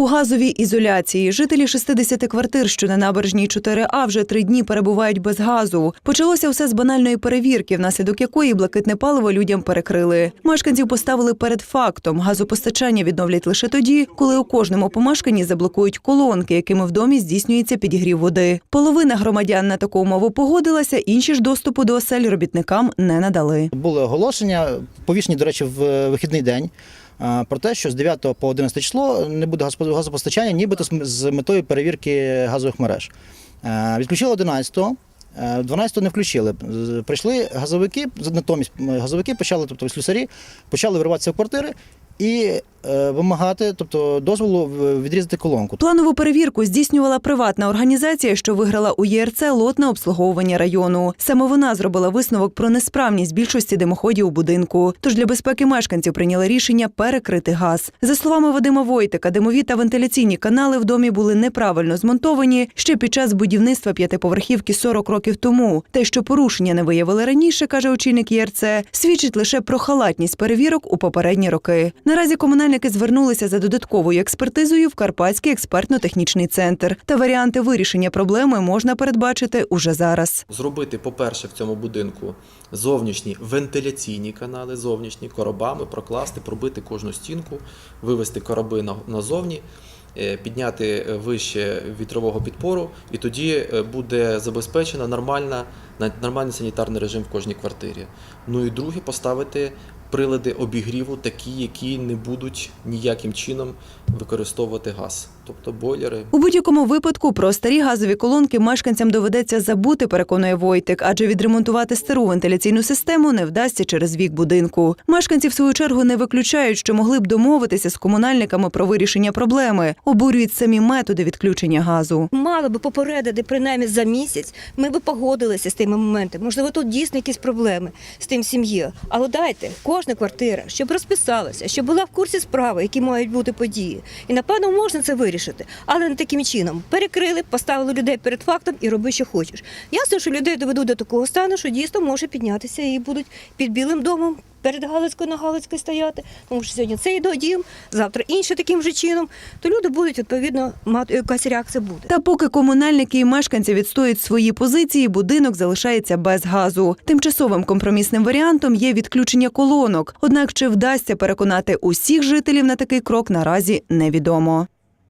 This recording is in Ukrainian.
У газовій ізоляції жителі 60 квартир, що на набережній 4А вже три дні перебувають без газу. Почалося все з банальної перевірки, внаслідок якої блакитне паливо людям перекрили. Мешканців поставили перед фактом. Газопостачання відновлять лише тоді, коли у кожному помешканні заблокують колонки, якими в домі здійснюється підігрів води. Половина громадян на таку умову погодилася, інші ж доступу до осель робітникам не надали. Були оголошення, повішені, до речі, в вихідний день. Про те, що з 9 по 11 число не буде газопо- газопостачання, нібито з- метою перевірки газових мереж. Е, Відключили 11-го, е, 12-го не включили. Прийшли газовики, натомість газовики почали, тобто слюсарі, почали вириватися в квартири і е, вимагати, тобто дозволу відрізати колонку. Планову перевірку здійснювала приватна організація, що виграла у ЄРЦ лот на обслуговування району. Саме вона зробила висновок про несправність більшості димоходів у будинку. Тож для безпеки мешканців прийняли рішення перекрити газ. За словами Вадима Войтика, димові та вентиляційні канали в домі були неправильно змонтовані ще під час будівництва п'ятиповерхівки 40 років тому. Те, що порушення не виявили раніше, каже очільник ЄРЦ, свідчить лише про халатність перевірок у попередні роки. Наразі комунальники звернулися за додатковою експертизою в Карпатський експертно-технічний центр. Та варіанти вирішення проблеми можна передбачити уже зараз. Зробити, по-перше, в цьому будинку зовнішні вентиляційні канали, зовнішні коробами, прокласти, пробити кожну стінку, вивести короби на- назовні, е, підняти е, вище вітрового підпору, і тоді е, буде забезпечена нормальна, нормальний санітарний режим в кожній квартирі. Ну і друге, поставити прилади обігріву, такі, які не будуть ніяким чином використовувати газ, тобто бойлери. У будь-якому випадку про старі газові колонки мешканцям доведеться забути, переконує Войтик, адже відремонтувати стару вентиляційну систему не вдасться через вік будинку. Мешканці, в свою чергу, не виключають, що могли б домовитися з комунальниками про вирішення проблеми. Обурюють самі методи відключення газу. Мали би попередити принаймні за місяць, ми би погодилися з тими моментами. Можливо, тут дійсно якісь проблеми з тим сім'єю. Але дайте кожна квартира, щоб розписалася, щоб була в курсі справи, які мають бути події. І напевно можна це вирішити, але не таким чином. Перекрили, поставили людей перед фактом і роби, що хочеш. Ясно, що людей доведуть до такого стану, що дійсно може піднятися і будуть під білим домом. Перед Галицькою на Галицькій стояти, тому що сьогодні цей дім, завтра інший таким же чином, то люди будуть відповідно мати якась реакція буде. Та поки комунальники і мешканці відстоюють свої позиції, будинок залишається без газу. Тимчасовим компромісним варіантом є відключення колонок. Однак чи вдасться переконати усіх жителів на такий крок наразі невідомо.